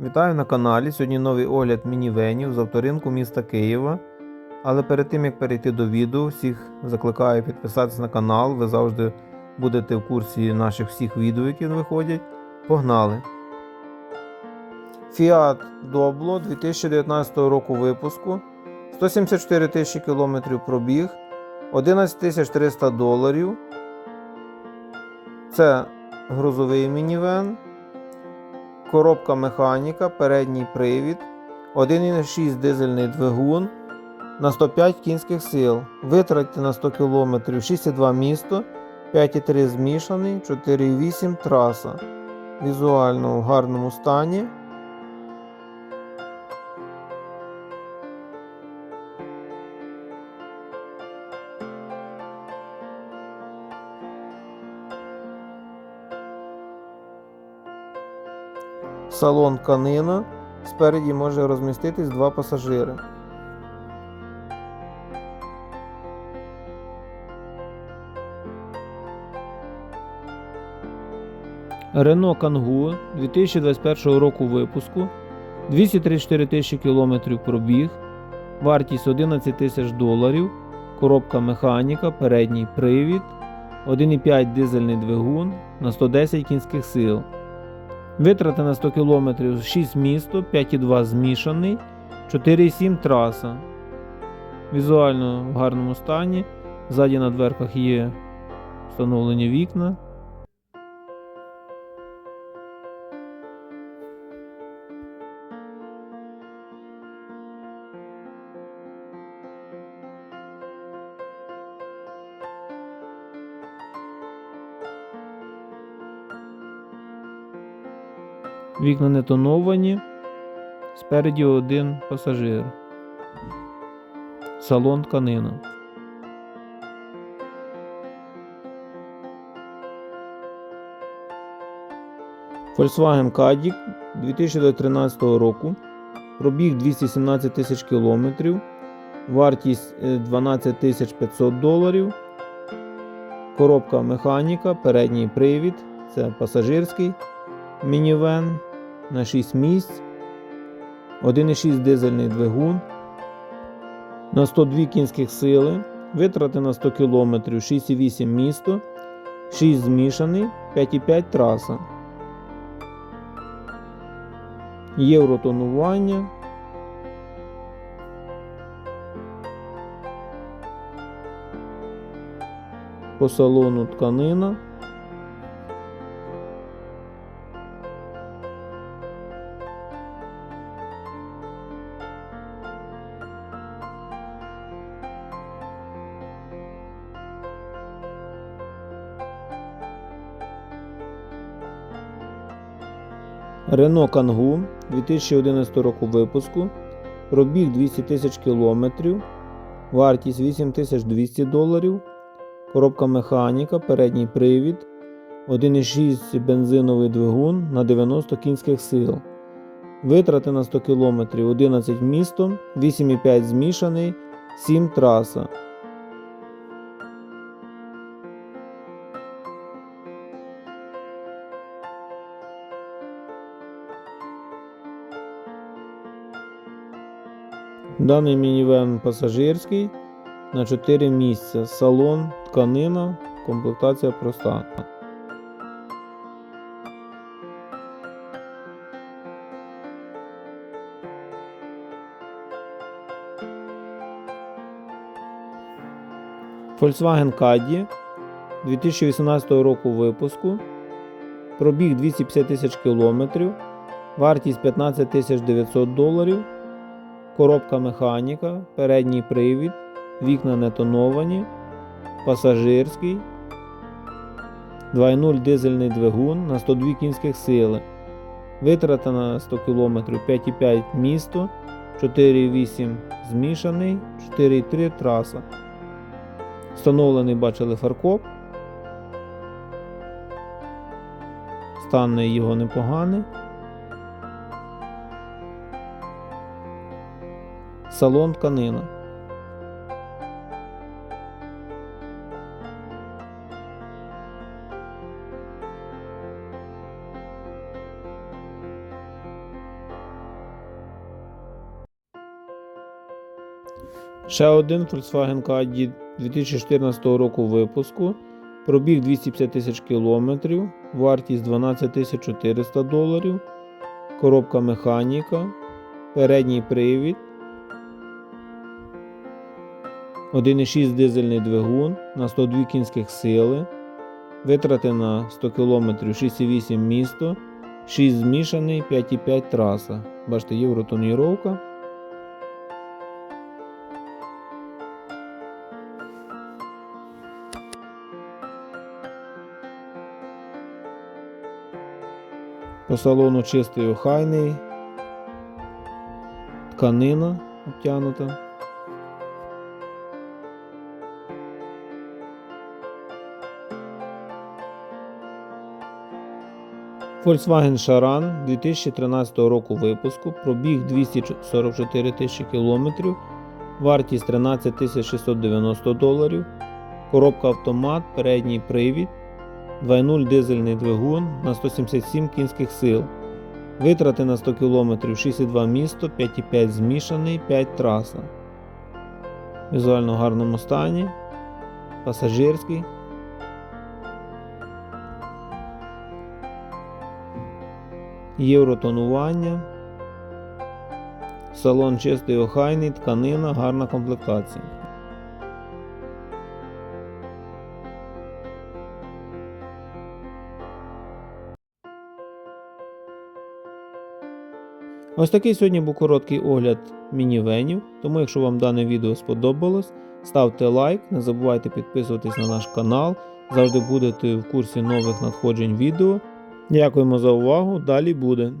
Вітаю на каналі. Сьогодні новий огляд мінівенів з авторинку міста Києва. Але перед тим як перейти до відео, всіх закликаю підписатися на канал. Ви завжди будете в курсі наших всіх відео, які виходять. Погнали! Fiat Doblo 2019 року випуску. 174 тисячі кілометрів пробіг, 11 300 доларів. Це грузовий мінівен. Коробка механіка, передній привід, 1,6 дизельний двигун на 105 кінських сил. Витрати на 100 км 6,2 місто, 5,3 змішаний, 4,8 траса. Візуально в гарному стані. Салон тканина. Спереді може розміститись два пасажири. Рено Кангу 2021 року випуску. 234 тисячі кілометрів пробіг. Вартість 11 тисяч доларів. Коробка механіка, передній привід. 1,5 дизельний двигун на 110 кінських сил. Витрати на 100 км 6 місто, 5,2 змішаний, 4,7 траса. Візуально в гарному стані. Ззаді на дверках є встановлені вікна. Вікна не тоновані. Спереді один пасажир. Салон тканина. Volkswagen Caddy 2013 року. Пробіг 217 тисяч кілометрів. Вартість е, 12 тисяч 500 доларів. Коробка механіка, передній привід. Це пасажирський мінівен на 6 місць, 1,6 дизельний двигун на 102 кінських сили, витрати на 100 км 6,8 місто, 6 змішаний, 5,5 траса. Євротонування. По салону тканина. Рено Кангу 2011 року випуску. Пробіг 200 тисяч кілометрів. Вартість 8200 доларів. Коробка механіка, передній привід. 1,6 бензиновий двигун на 90 кінських сил. Витрати на 100 км 11 місто, 8,5 змішаний, 7 траса. Даний мінівен пасажирський на 4 місця. Салон, тканина, комплектація проста. Volkswagen Caddy 2018 року випуску. Пробіг 250 тисяч кілометрів. Вартість 15 900 доларів. Коробка механіка, передній привід, вікна не тоновані, пасажирський, 2.0 дизельний двигун на 102 кінських сили. Витрата на 100 км 5,5 місто, 4,8 змішаний, 4,3 траса. Встановлений бачили фаркоп. Стан його непоганий. салон тканина. Ще один Volkswagen Caddy 2014 року випуску. Пробіг 250 тисяч кілометрів, вартість 12 400 доларів, коробка механіка, передній привід, 1,6 дизельний двигун на 102 кінських сили, витрати на 100 км 6,8 місто, 6 змішаний, 5,5 траса. Бачите, євротоніровка. По салону чистий охайний, тканина обтянута. Volkswagen Charan 2013 року випуску, пробіг 244 тисячі кілометрів, вартість 13 690 доларів, коробка автомат, передній привід, 2.0 дизельний двигун на 177 кінських сил. Витрати на 100 км 6,2 місто, 5,5 змішаний, 5 траса. В Візуально гарному стані. Пасажирський. Євротонування. Салон чистий охайний, тканина, гарна комплектація. Ось такий сьогодні був короткий огляд мінівенів. Тому, якщо вам дане відео сподобалось, ставте лайк, не забувайте підписуватись на наш канал. Завжди будете в курсі нових надходжень відео. Дякуємо за увагу. Далі буде.